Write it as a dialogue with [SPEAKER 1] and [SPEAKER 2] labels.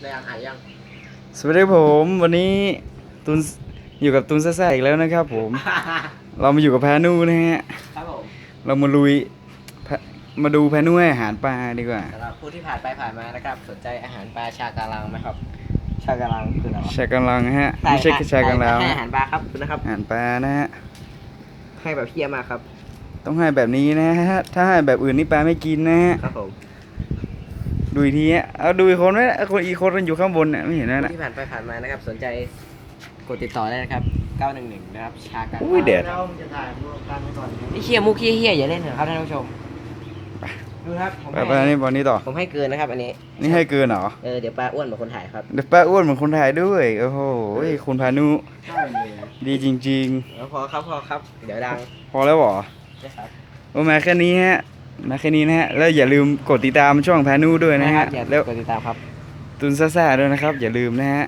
[SPEAKER 1] ได้ยังอ่านยัง
[SPEAKER 2] สวัสดีครับผมวันนี้ตุนอยู่กับตุนซ่าๆอีกแล้วนะครับผม เรามาอยู่กับแพนูนะฮะ
[SPEAKER 1] ครับผม
[SPEAKER 2] เรามาลุยแพมาดูแพนูให้อาหารปลาดีกว่า
[SPEAKER 1] สำหรับผู้ที่ผ่านไปผ่านมานะครับ สนใจอาหารปลาชากาลังไหมครับ ชากาลังคืออะไรวะ
[SPEAKER 2] ชากำลังฮะ ไม่ใช่แค่ชากำลัง
[SPEAKER 1] ให้อาหารปลาครับคุณนะครับ
[SPEAKER 2] อาหารปลานะฮะ
[SPEAKER 1] ให้แบบเพี้ยมากครับ
[SPEAKER 2] ต้องให้แบบนี้นะฮะ ถ้าให้แบบอื่นนี่ปลาไม่กินนะฮะ
[SPEAKER 1] ครับผม
[SPEAKER 2] ดูอีกทีฮะเอาดูอีกคนไหมคนอีกคนมันอยู่ข้างบนเนี่ยไม่เห็นนะ
[SPEAKER 1] ผู้
[SPEAKER 2] น่ะ
[SPEAKER 1] ที่ผ่านไปผ่านมานะครับ สนใจกดติดต่อได้นะครับ 911 นะครับ ชากาลัง
[SPEAKER 2] อุ้ยแดด
[SPEAKER 3] เราจะถ่ายรูปกันไว้ก่อน
[SPEAKER 1] นี่เคียมุกเคียเฮียอย่าเล่นนะครับท่านผู้ชมดูครับผม
[SPEAKER 2] ไป
[SPEAKER 1] ให้
[SPEAKER 2] ไปนี่บอลนี้ต่อ
[SPEAKER 1] ผมให้เกินนะครับ อันนี้
[SPEAKER 2] นี่ให้เกินเหรอ
[SPEAKER 1] เออเดี๋ยวปลาอ้วนเหมือนคนถ่ายครับ
[SPEAKER 2] เดี๋ยวป้าอ้วนเหมือนคนไทยด้วยโอ้โหคุณพานุ
[SPEAKER 3] ใช่เลย
[SPEAKER 2] ดีจริง
[SPEAKER 1] แล้วพอครับพอครับ เดี๋ยวดัง
[SPEAKER 2] ๆพอแล้วเหรอ
[SPEAKER 1] นะครับ
[SPEAKER 2] โอ้มาแค่นี้ฮะ มาแค่นี้นะฮะ แล้วอย่าลืมกดติดตามช่องแพนูด้วยนะ
[SPEAKER 1] ครั
[SPEAKER 2] ฮะ
[SPEAKER 1] บอย่า
[SPEAKER 2] แล้ว
[SPEAKER 1] กดติดตามครับ
[SPEAKER 2] ตุนซ่าๆด้วยนะครับ อย่าลืมนะฮะ